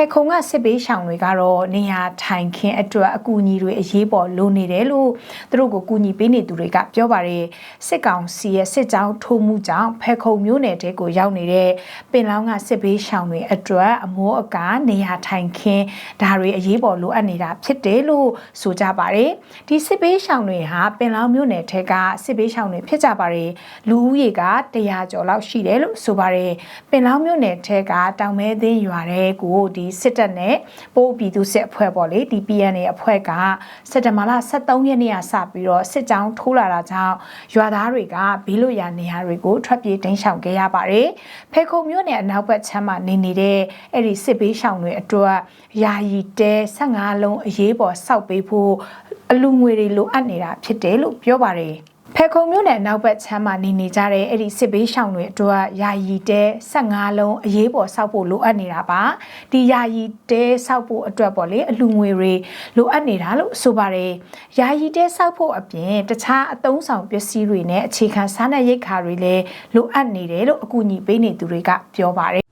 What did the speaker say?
ဖဲခုံကစစ်ပေးရှောင်တွေကတော့နေရာထိုင်ခင်းအတွက်အကူအညီတွေအရေးပေါ်လိုနေတယ်လို့သူတို့ကိုကူညီပေးနေသူတွေကပြောပါတယ်စစ်ကောင်စီရဲ့စစ်ကြောင်းထိုးမှုကြောင့်ဖဲခုံမျိုးနယ်တဲကိုရောက်နေတဲ့ပင်လောင်းကစစ်ပေးရှောင်တွေအတွက်အမိုးအကာနေရာထိုင်ခင်းဒါတွေအရေးပေါ်လိုအပ်နေတာဖြစ်တယ်လို့ဆိုကြပါတယ်ဒီစစ်ပေးရှောင်တွေဟာပင်လောင်းမျိုးနယ်ထဲကစစ်ပေးရှောင်တွေဖြစ်ကြပါတယ်လူဦးရေက100ကျော်လောက်ရှိတယ်လို့ဆိုပါတယ်ပင်လောင်းမျိုးနယ်ထဲကတောင်မဲသင်းရွာတဲကိုဒီစစ်တပ်နဲ့ပိုးပြည်သူစစ်အဖွဲ့ပေါ့လေဒီ PNA အဖွဲ့ကစက်တဘာလ23ရက်နေ့ကစပြီးတော့စစ်ကြောင်းထိုးလာတာကြောင့်ရွာသားတွေကဘေးလွတ်ရာနေရာတွေကိုထွက်ပြေးတိမ်းရှောင်ခဲ့ရပါတယ်။ဖေခုံမြို့နယ်အနောက်ဘက်ခြမ်းမှာနေနေတဲ့အဲ့ဒီစစ်ဘေးရှောင်တွေအတွက်ယာယီတဲ15လုံးအရေးပေါ်စောက်ပေးဖို့အလူငွေတွေလိုအပ်နေတာဖြစ်တယ်လို့ပြောပါတယ်။ ဖဲခုံမြို့နယ်အနောက်ဘက်ချမ်းမှာနေနေကြတဲ့အဲ့ဒီစစ်ဘေးရှောင်တွေအတွက်ယာယီတဲ15လုံးအရေးပေါ်စောက်ဖို့လိုအပ်နေတာပါဒီယာယီတဲစောက်ဖို့အတွက်ပေါ့လေအလူငွေတွေလိုအပ်နေတာလို့ဆိုပါတယ်ယာယီတဲစောက်ဖို့အပြင်တခြားအသုံးဆောင်ပစ္စည်းတွေနဲ့အခြေခံစားနပ်ရိက္ခာတွေလည်းလိုအပ်နေတယ်လို့အကူအညီပေးနေသူတွေကပြောပါတယ်